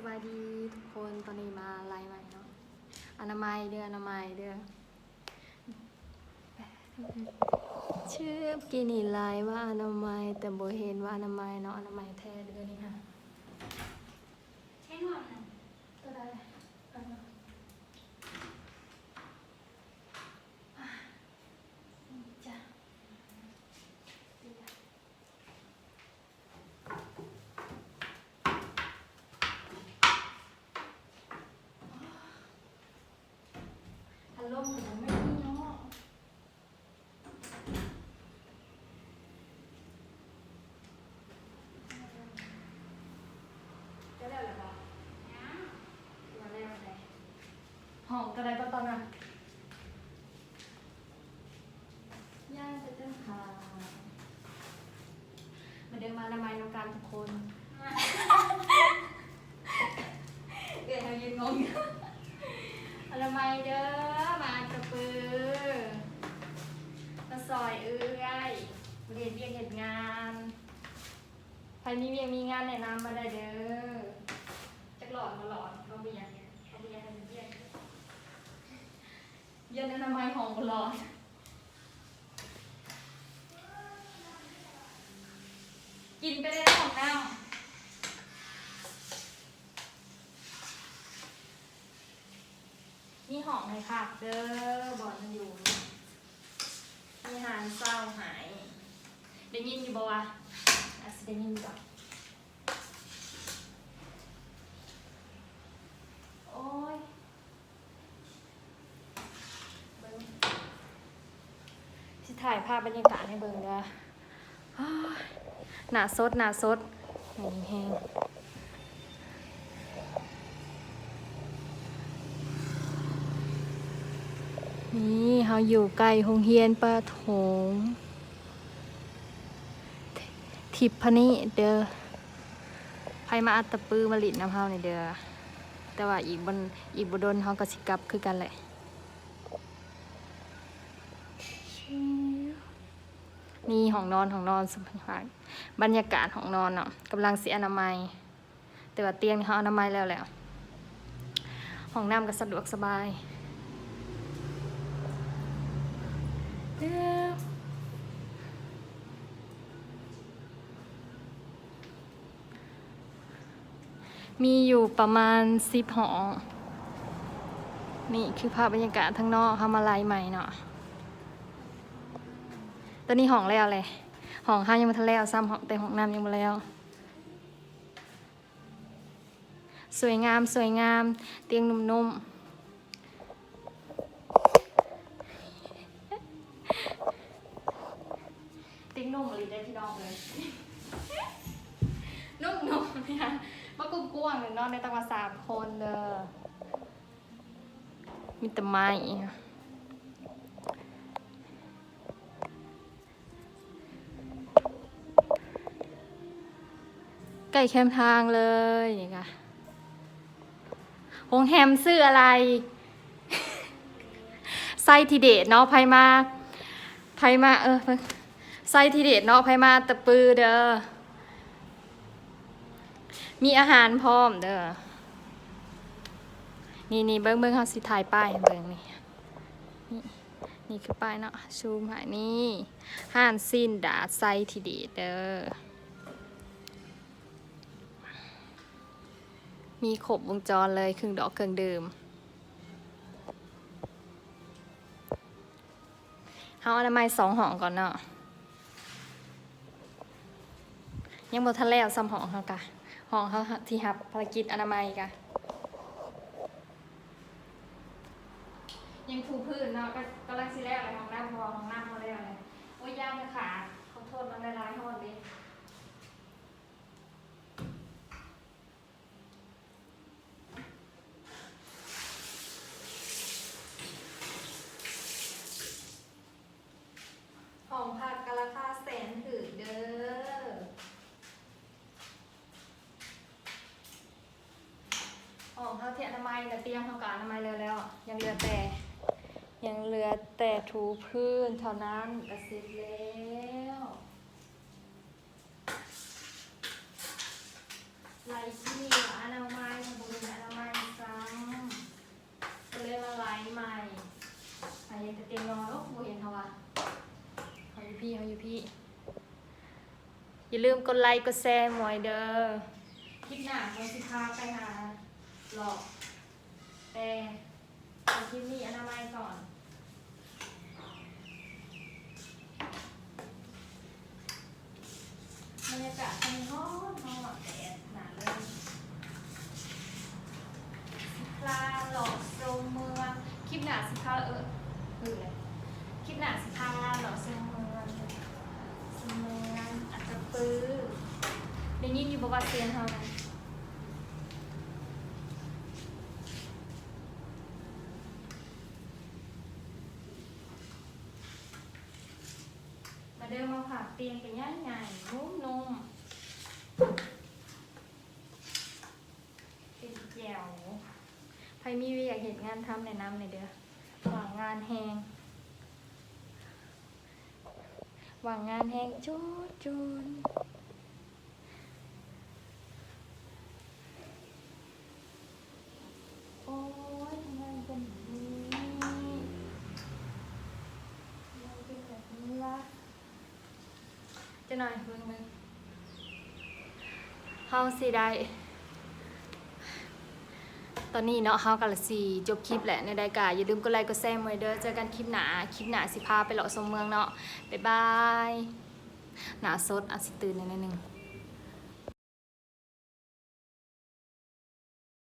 สบายดีทุกคนตอนนี้มาไลฟ์ใหม่เนาะอนามัยเดืออนามัยเดือนชื่อกินี่ไลฟ์ว่าอนามัยแต่โบเห็นว่าอนามัยเนาะอนามัยแท้เดือนี่ค่ะ ใช่หนอนน่ะ ตัวใดเอาเนาะอะนี่จ้ะ พัดลมผมไม่มีเนาะจะแล้วเหรอบอก นะ มาแล้วไหนห้ องกระไดปะตอนน่ะย่างจะเดินหามาเดินมาละไมน้องการทุกคนเกิดเรายืนงงอยู่อนามัยเด้อมาตะปือมาซอยเอื้อยเรียนเรียนเหตุงานใครมีเวียงมีงานแนะนำมาได้เด้อจักหลอดมาหลอดเขาเบียงเขาเบียงให้มันเบียงเบี ยงอนามัยของบ่หลอดกินไปได้ของน้ำมีหอมเลยค่ะ เด้อบอลมันอยู่มีหารเศร้าหาย ได้ยินอยู่บ่วะอาจจะได้ยินก่อนโอ้ยเบิ่งสิ ถ่ายภาพบรรยากาศให้เบิ่งเด้อหนาสดหนาสดแห้งนี่เขาอยู่ใกล้โรงเรียนประถมทิพพนิเด้อใครมาอัตตะปือมาลิดน้ำเฮานี่เด้อแต่ว่าอีกบนอีกบดนเขาก็สิกลับคือกันแหละ นี่ห้องนอนห้องนอนสบายบรรยากาศห้องนอนเนาะกำลังเสียอนามัย แต่ว่าเตียงเขาอนามัยแล้วแหล้วห้องน้ำก็สะดวกสบายมีอยู่ประมาณสิบหอนี่คือภาพบรรยากาศทั้งนอกทำอะไรใหม่เนาะ ตอนนี้ห้องแล้วเลยห้องห้ายังม่ทันแล้วซ้ำห้องแต่ห้องน้ำยังม่แล้ว สวยงามสวยงาม เตียงนุ่มๆติ๊งนุ่มอะไรได้พี่น้องเลย นุ่มนุ่มเนี่ยมากุ้งกวงหนึ่งนอนในตังมาสามคนเด้อมีแต่ไม้ กล้แคมทางเลยนี่ค่ะโรงแฮมซื้ออะไรไซทีเดทเนาะไพมาไพมาเออไส้ทีเด็ดเนาะไพมาตะปือเด้อ มีอาหารพร้อมเด้อ นี่นี่เบิ้งเบิ้งเขาสิถ่ายป้ายเบิ้งนี่นี่นี่คือป้ายเนาะ ชูมหานี่ห้านสิ้นดาไส้ทีเด็ดเด้อ มีครบวงจรเลยครื่งดอกเครื่องดื่มเขาอนามัยสองห้องก่อนเนาะยังบ่ทันแล้วซ้ำห้องเขากะห้องเขาที่รับภารกิจอนามัยกะยังถูพื้นเนาะก็กำลังสิแล้วเลยห้องน้ำพอห้องน้ำพอแล้วเลยโอ้ยยากเลยขาขอโทษมันหลายๆห้องดิห้ ยแต่เตียงทงการทำไมยเลยแล้วยังเหลือแต่ ยังเหลือแต่ถูพื้นเท่านั้นเสร็จแล้วลายที่อนามัยทบุญอนามัยซ้ำก็เลยว่ลายใหม่อะยังจะเตียงนอนโอ้โหเห็นเขาวะเขาอยู่พี่เขาอยู่พี่ อย่าลืมกดไลค์กดแชร์หมวยเด้อคิดหน้าเราสิพาไปหาหลอก แต่เอาคลิปนี้อนามัยก่อน บรรยากาศมันร้อนร้อนแดดหนาเลยสิพลาหลอกโซเมืองคลิปหนาสิพลาเออเออเลยคลิปหนาสิพลาหลอกโซเมืองโซเมืองอาจจะปื้อได้ยินอยู่บอกว่าเสียงเขานะาเดินมาผักเตียงกันย่างใหญ่นุ่มนุ่มเป็นแจ๋วใครมีวิอยากเห็นงานทำในน้ำในเด้อหวังงานแหงหวังงานแหงจุดจูนโอ้ยทำไมเป็นแบบนี้ทำไมเป็นแบบนี้ล่ะ จะหน่อยมึงมึงเฮาสิได้ ตอนนี้เนาะเฮากำลังสิจบคลิปแหละในรายการอย่าลืมกดไลค์กดแชร์ไว้เด้อเจอกันคลิปหนาคลิปหนาสิพาไปเลาะสมเมืองเนาะบ๊ายบายหนาสดอาจสิตื่นนิดนึง